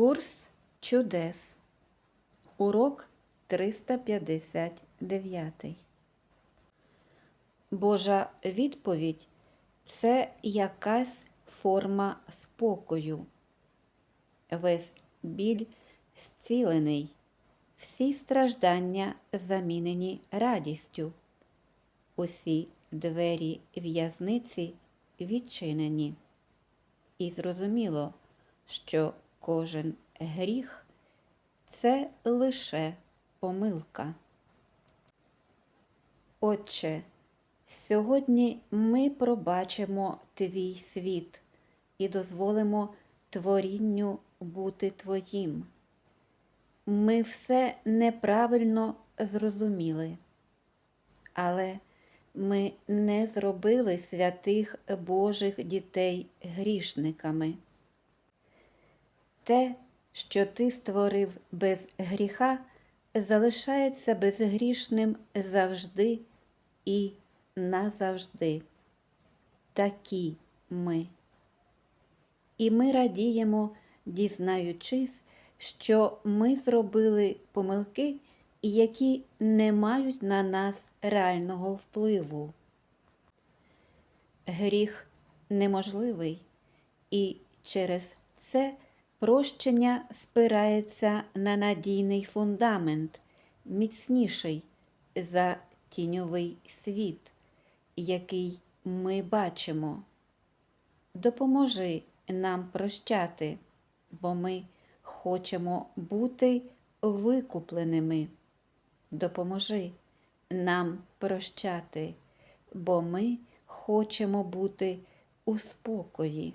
Курс чудес. Урок 359. Божа відповідь це якась форма спокою. Весь біль зцілений, всі страждання замінені радістю, усі двері в'язниці відчинені. І зрозуміло, що кожен гріх це лише помилка. Отче, сьогодні ми пробачимо твій світ і дозволимо творінню бути твоїм. Ми все неправильно зрозуміли, але ми не зробили святих Божих дітей грішниками. Те, що ти створив без гріха, залишається безгрішним завжди і назавжди. Такі ми. І ми радіємо, дізнаючись, що ми зробили помилки, які не мають на нас реального впливу. Гріх неможливий, і через це прощення спирається на надійний фундамент, міцніший за тіньовий світ, який ми бачимо. Допоможи нам прощати, бо ми хочемо бути викупленими. Допоможи нам прощати, бо ми хочемо бути у спокої.